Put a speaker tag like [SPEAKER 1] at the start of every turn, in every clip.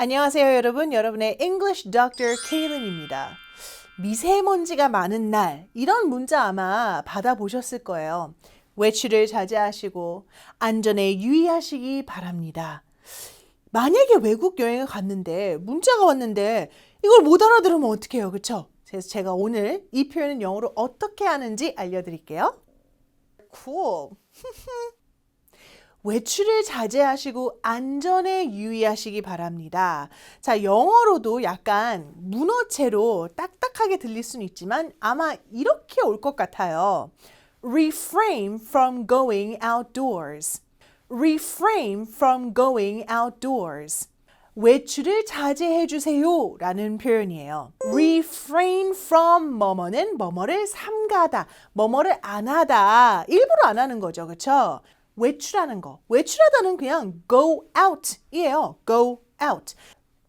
[SPEAKER 1] 안녕하세요, 여러분. 여러분의 English Doctor Kaylin입니다. 미세먼지가 많은 날, 이런 문자 아마 받아보셨을 거예요. 외출을 자제하시고 안전에 유의하시기 바랍니다. 만약에 외국 여행을 갔는데 문자가 왔는데 이걸 못 알아들으면 어떡해요, 그쵸? 그래서 제가 오늘 이 표현은 영어로 어떻게 하는지 알려드릴게요. Cool. 외출을 자제하시고 안전에 유의하시기 바랍니다. 자, 영어로도 약간 문어체로 딱딱하게 들릴 수는 있지만 아마 이렇게 올 것 같아요. Refrain from going outdoors. Refrain from going outdoors. 외출을 자제해 주세요 라는 표현이에요. refrain from 뭐뭐는 뭐뭐를 삼가다, 뭐뭐를 안 하다, 일부러 안 하는 거죠. 그쵸? 외출하는 거. 외출하다는 그냥 go out 이에요. go out.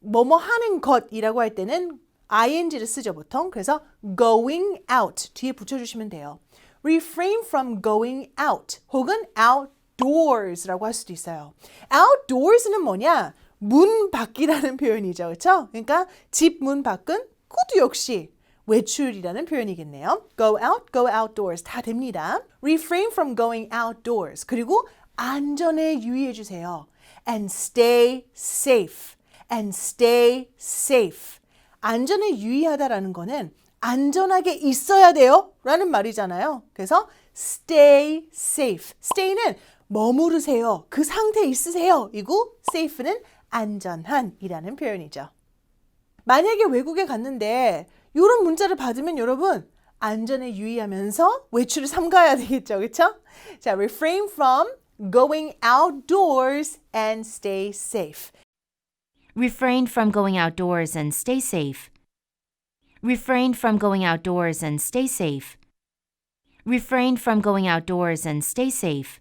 [SPEAKER 1] 뭐뭐 하는 것이라고 할 때는 ing를 쓰죠, 보통. 그래서 going out 뒤에 붙여주시면 돼요. refrain from going out 혹은 outdoors라고 할 수도 있어요. outdoors는 뭐냐? 문 밖이라는 표현이죠. 그렇죠? 그러니까 집 문 밖은 그것도 역시 외출이라는 표현이겠네요. go out, go outdoors 다 됩니다. refrain from going outdoors. 그리고 안전에 유의해 주세요. and stay safe. and stay safe. 안전에 유의하다라는 거는 안전하게 있어야 돼요. 라는 말이잖아요. 그래서 stay safe. stay는 머무르세요. 그 상태에 있으세요. 이고 safe는 안전한 이라는 표현이죠. 만약에 외국에 갔는데 이런 문자를 받으면 여러분 안전에 유의하면서 외출을 삼가야 되겠죠. 그렇죠? 자, refrain from going outdoors and stay safe.
[SPEAKER 2] Refrain from going outdoors and stay safe. Refrain from going outdoors and stay safe. Refrain from going outdoors and stay safe.